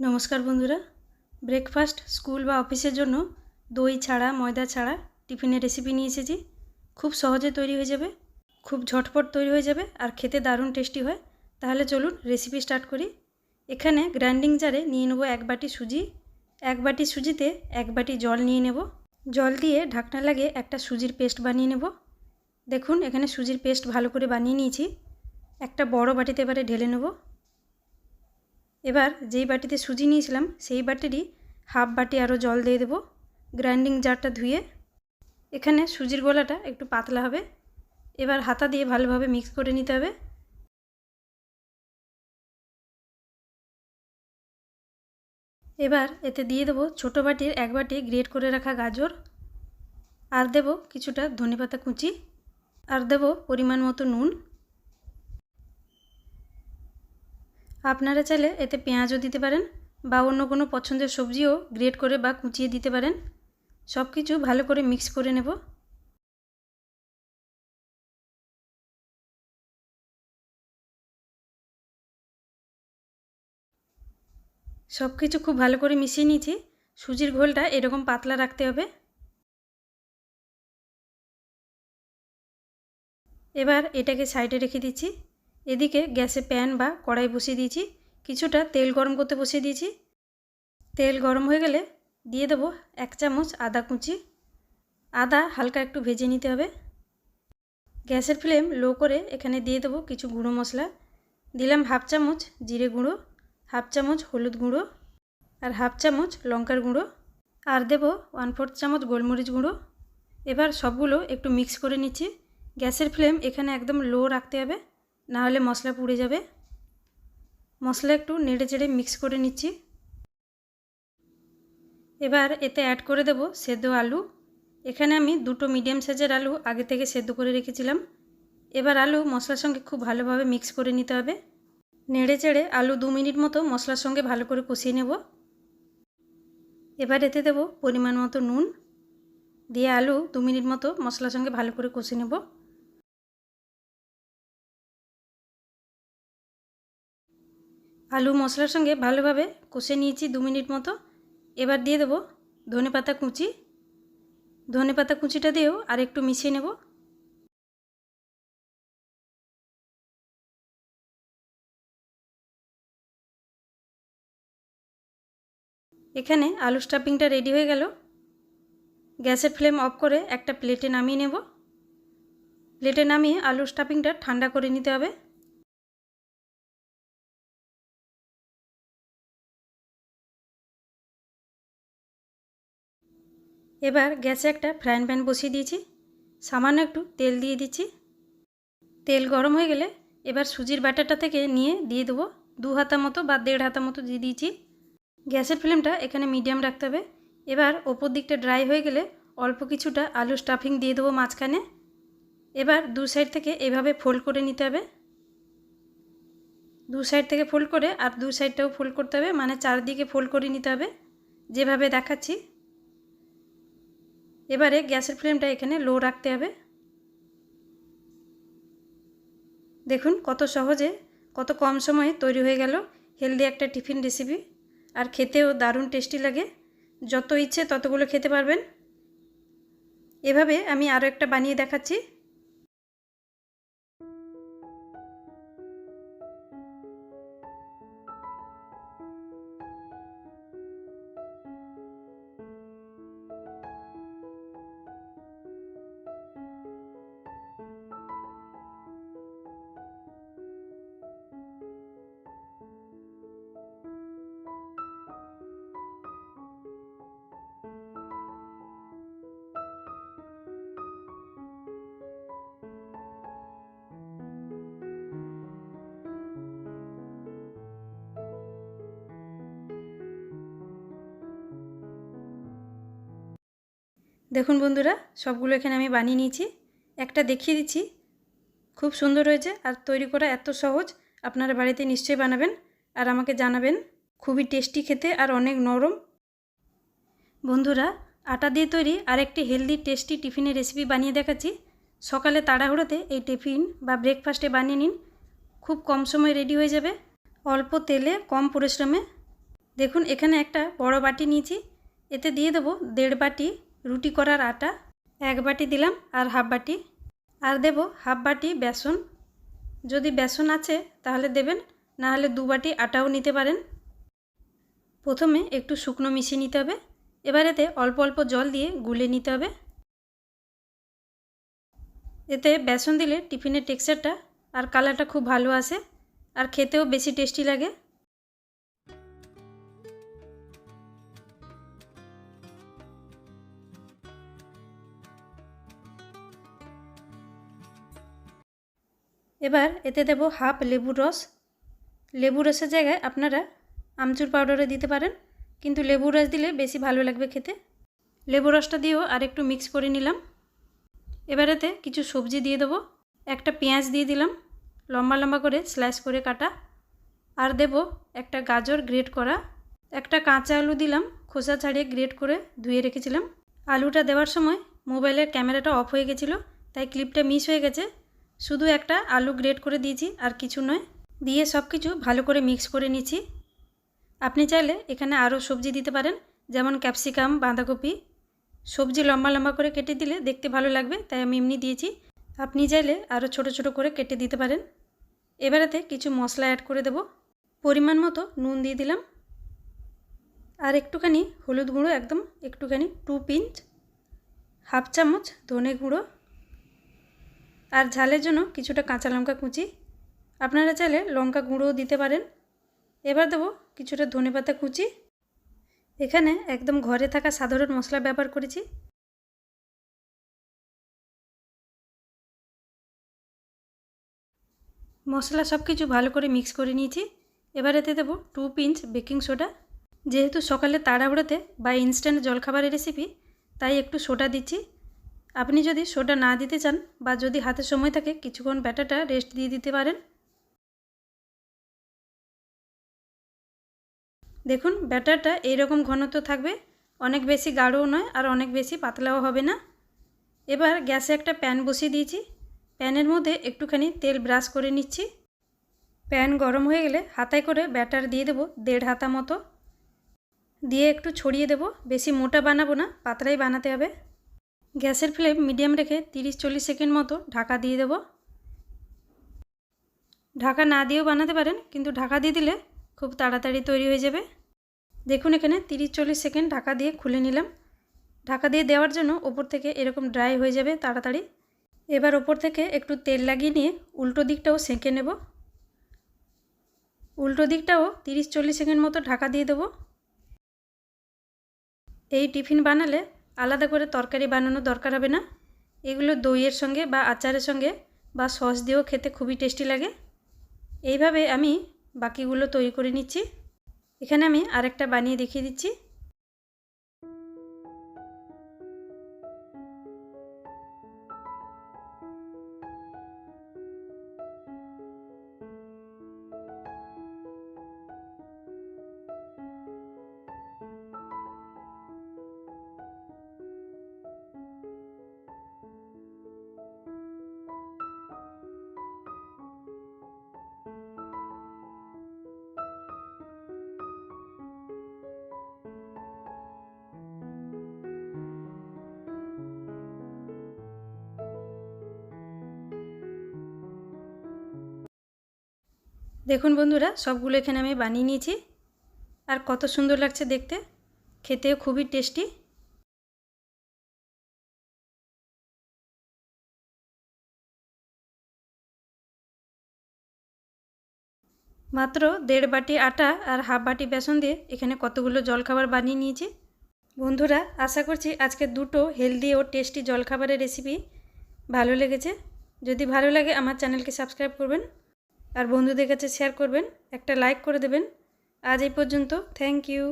নমস্কার বন্ধুরা। Breakfast, school বা অফিসের জন্য দই ছাড়া, ময়দা ছাড়া টিফিনের রেসিপি নিয়ে এসেছি। খুব সহজে তৈরি হয়ে যাবে, খুব ঝটপট তৈরি হয়ে যাবে আর খেতে দারুণ টেস্টি হয়। তাহলে চলুন রেসিপি স্টার্ট করি। এখানে গ্রাইন্ডিং জারে নিয়ে নেব এক বাটি সুজি। এক বাটি সুজিতে এক বাটি জল নিয়ে নেব। জল দিয়ে ঢাকনা লাগে একটা সুজির পেস্ট বানিয়ে নেব। দেখুন, এখানে সুজির পেস্ট ভালো করে বানিয়ে নিয়েছি। একটা বড় বাটিতে এবারে ঢেলে নেব। এবার যেই বাটিতে সুজি নিয়েছিলাম, সেই বাটিরই হাফ বাটি আরও জল দিয়ে দেবো। গ্রাইন্ডিং জারটা ধুয়ে এখানে সুজির গোলাটা একটু পাতলা হবে। এবার হাতা দিয়ে ভালোভাবে মিক্স করে নিতে হবে। এবার এতে দিয়ে দেবো ছোটো বাটির এক বাটি গ্রেট করে রাখা গাজর। আর দেব কিছুটা ধনেপাতা কুচি। আর দেব পরিমাণ মতো নুন। আপনারা চাইলে এতে পেঁয়াজও দিতে পারেন বা অন্য কোনো পছন্দের সবজিও গ্রেট করে বা কুচিয়ে দিতে পারেন। সব কিছু ভালো করে মিক্স করে নেব। সব কিছু খুব ভালো করে মিশিয়ে নিয়েছি। সুজির ঘোলটা এরকম পাতলা রাখতে হবে। এবার এটাকে সাইডে রেখে দিচ্ছি। এদিকে গ্যাসে প্যান বা কড়াই বসিয়ে দিয়েছি। কিছুটা তেল গরম করতে বসিয়ে দিয়েছি। তেল গরম হয়ে গেলে দিয়ে দেবো এক চামচ আদা কুচি। আদা হালকা একটু ভেজে নিতে হবে। গ্যাসের ফ্লেম লো করে এখানে দিয়ে দেবো কিছু গুঁড়ো মশলা। দিলাম হাফ চামচ জিরে গুঁড়ো, হাফ চামচ হলুদ গুঁড়ো আর হাফ চামচ লঙ্কার গুঁড়ো। আর দেবো ওয়ান ফোর্থ চামচ গোলমরিচ গুঁড়ো। এবার সবগুলো একটু মিক্স করে নিচ্ছি। গ্যাসের ফ্লেম এখানে একদম লো রাখতে হবে। না হলে মশলা পুড়ে যাবে। মশলা একটু নেড়ে চেড়ে মিক্স করে নিচ্ছি। এবার এতে অ্যাড করে দেব সেদ্ধ আলু। এখানে আমি দুটো মিডিয়াম সাইজের আলু আগে থেকে সেদ্ধ করে রেখেছিলাম। এবার আলু মশলার সঙ্গে খুব ভালোভাবে মিক্স করে নিতে হবে। নেড়ে চেড়ে আলু দু মিনিট মতো মশলার সঙ্গে ভালো করে কষিয়ে নেব। এবার এতে দেব পরিমাণ মতো নুন। দিয়ে আলু দু মিনিট মতো মশলার সঙ্গে ভালো করে কষিয়ে নেব। আলু মশলার সঙ্গে ভালোভাবে কষে নিয়েছি দু মিনিট মতো। এবার দিয়ে দেবো ধনে পাতা কুচি। ধনে পাতা কুচিটা দিয়েও আর একটু মিশিয়ে নেব। এখানে আলু স্টাফিংটা রেডি হয়ে গেল। গ্যাসের ফ্লেম অফ করে একটা প্লেটে নামিয়ে নেব। প্লেটে নামিয়ে আলু স্টাফিংটা ঠান্ডা করে নিতে হবে। এবার গ্যাসে একটা ফ্রাইং প্যান বসিয়ে দিয়েছি। সামান্য একটু তেল দিয়ে দিচ্ছি। তেল গরম হয়ে গেলে এবার সুজির ব্যাটারটা থেকে নিয়ে দিয়ে দেবো। দু হাতা মতো বা দেড় হাতা মতো দিয়ে দিয়েছি। গ্যাসের ফ্লেমটা এখানে মিডিয়াম রাখতে হবে। এবার ওপর দিকটা ড্রাই হয়ে গেলে অল্প কিছুটা আলু স্টাফিং দিয়ে দেবো মাঝখানে। এবার দু সাইড থেকে এভাবে ফোল্ড করে নিতে হবে। দু সাইড থেকে ফোল্ড করে আর দু সাইডটাও ফোল্ড করতে হবে। মানে চারদিকে ফোল্ড করে নিতে হবে। যেভাবে দেখাচ্ছি এবারে গ্যাসের ফ্লেমটা এখানে লো রাখতে হবে। দেখুন কত সহজে, কত কম সময়ে তৈরি হয়ে গেল হেলদি একটা টিফিন রেসিপি আর খেতেও দারুণ টেস্টি লাগে। যত ইচ্ছে ততগুলো খেতে পারবেন। এভাবে আমি আরও একটা বানিয়ে দেখাচ্ছি। দেখুন বন্ধুরা, সবগুলো এখানে আমি বানিয়ে নিয়েছি। একটা দেখিয়ে দিচ্ছি। খুব সুন্দর হয়েছে আর তৈরি করা এত সহজ, আপনারা বাড়িতে নিশ্চয়ই বানাবেন আর আমাকে জানাবেন। খুবই টেস্টি খেতে আর অনেক নরম। বন্ধুরা, আটা দিয়ে তৈরি আর একটি হেলদি, টেস্টি টিফিনের রেসিপি বানিয়ে দেখাচ্ছি। সকালে তাড়াহুড়োতে এই টিফিন বা ব্রেকফাস্টে বানিয়ে নিন। খুব কম সময় রেডি হয়ে যাবে। অল্প তেলে, কম পরিশ্রমে। দেখুন, এখানে একটা বড় বাটি নিয়েছি। এতে দিয়ে দেবো দেড় বাটি রুটি করার আটা, এক বাটি দিলাম আর হাফ বাটি। আর দেব হাফ বাটি বেসন। যদি বেসন আছে তাহলে দেবেন না হলে দু বাটি আটাও নিতে পারেন। প্রথমে একটু শুকনো মিশিয়ে নিতে হবে। এবার এতে অল্প অল্প জল দিয়ে গুলে নিতে হবে। এতে বেসন দিলে টিফিনের টেক্সচারটা আর কালারটা খুব ভালো আসে, আর খেতেও বেশি টেস্টি লাগে। এবার এতে দেব হাফ লেবুর রস। লেবু রসের জায়গায় আপনারা আমচুর পাউডারও দিতে পারেন, কিন্তু লেবু রস দিলে বেশি ভালো লাগবে খেতে। লেবু রসটা দিয়েও আর একটু মিক্স করে নিলাম। এবার এতে কিছু সবজি দিয়ে দেবো। একটা পেঁয়াজ দিয়ে দিলাম, লম্বা লম্বা করে স্ল্যাশ করে কাটা। আর দেব একটা গাজর গ্রেট করা। একটা কাঁচা আলু দিলাম, খোসা ছাড়িয়ে গ্রেট করে ধুয়ে রেখেছিলাম। আলুটা দেওয়ার সময় মোবাইলের ক্যামেরাটা অফ হয়ে গেছিল, তাই ক্লিপটা মিস হয়ে গেছে। শুধু একটা আলু গ্রেট করে দিয়েছি আর কিছু নয়। দিয়ে সব কিছু ভালো করে মিক্স করে নিচ্ছি। আপনি চাইলে এখানে আরও সবজি দিতে পারেন, যেমন ক্যাপসিকাম বাঁধাকপি। সবজি লম্বা লম্বা করে কেটে দিলে দেখতে ভালো লাগবে, তাই আমি এমনি দিয়েছি। আপনি চাইলে আরও ছোট ছোট করে কেটে দিতে পারেন। এবারেতে কিছু মশলা অ্যাড করে দেব। পরিমাণ মতো নুন দিয়ে দিলাম। আর একটুখানি হলুদ গুঁড়ো, একদম একটুখানি টু পিঞ্চ হাফ চামচ ধনে গুঁড়ো। আর ঝালের জন্য কিছুটা কাঁচা লঙ্কা কুচি। আপনারা চাইলে লঙ্কা গুঁড়োও দিতে পারেন। এবার দেবো কিছুটা ধনে পাতা কুচি। এখানে একদম ঘরে থাকা সাধারণ মশলা ব্যবহার করেছি। মশলা সব কিছু ভালো করে মিক্স করে নিয়েছি। এবার এতে দেবো টু পিঞ্চ বেকিং সোডা। যেহেতু সকালে তাড়াহুড়োতে বা ইনস্ট্যান্ট জলখাবারের রেসিপি, তাই একটু সোডা দিচ্ছি। আপনি যদি সোডা না দিতে চান বা যদি হাতে সময় থাকে, কিছুক্ষণ ব্যাটাটা রেস্ট দিয়ে দিতে পারেন। দেখুন, ব্যাটারটা এইরকম ঘনত্ব থাকবে। অনেক বেশি গাঢ়ও নয় আর অনেক বেশি পাতলাও হবে না। এবার গ্যাসে একটা প্যান বসিয়ে দিয়েছি। প্যানের মধ্যে একটুখানি তেল ব্রাশ করে নিচ্ছি। প্যান গরম হয়ে গেলে হাতায় করে ব্যাটার দিয়ে দেবো দেড় হাতা মতো। দিয়ে একটু ছড়িয়ে দেব। বেশি মোটা বানাবো না, পাতলাই বানাতে হবে। গ্যাসের ফ্লেম মিডিয়াম রেখে তিরিশ চল্লিশ সেকেন্ড মতো ঢাকা দিয়ে দেব। ঢাকা না দিয়েও বানাতে পারেন, কিন্তু ঢাকা দিয়ে দিলে খুব তাড়াতাড়ি তৈরি হয়ে যাবে। দেখুন এখানে তিরিশ চল্লিশ সেকেন্ড ঢাকা দিয়ে খুলে নিলাম। ঢাকা দিয়ে দেওয়ার জন্য ওপর থেকে এরকম ড্রাই হয়ে যাবে তাড়াতাড়ি। এবার ওপর থেকে একটু তেল লাগিয়ে নিয়ে উল্টো দিকটাও সেঁকে নেব। উল্টো দিকটাও তিরিশ চল্লিশ সেকেন্ড মতো ঢাকা দিয়ে দেবো। এই টিফিন বানালে আলাদা করে তরকারি বানানো দরকার হবে না। এগুলো দইয়ের সঙ্গে বা আচারের সঙ্গে বা সস দিয়েও খেতে খুবই টেস্টি লাগে। এইভাবে আমি বাকিগুলো তৈরি করে নিচ্ছি। এখানে আমি আরেকটা বানিয়ে দেখিয়ে দিচ্ছি। দেখুন বন্ধুরা, সবগুলো এখানে আমি বানিয়ে নিয়েছি। আর কত সুন্দর লাগছে দেখতে। খেতেও খুবই টেস্টি। মাত্র দেড় বাটি আটা আর হাফ বাটি বেসন দিয়ে এখানে কতগুলো জলখাবার বানিয়ে নিয়েছি। বন্ধুরা, আশা করছি আজকে দুটো হেলদি ও টেস্টি জলখাবারের রেসিপি ভালো লেগেছে। যদি ভালো লাগে, আমার চ্যানেলকে সাবস্ক্রাইব করবেন। আর বন্ধুদের কাছে শেয়ার করবেন একটা লাইক করে দেবেন। আজ এই পর্যন্ত থ্যাংক ইউ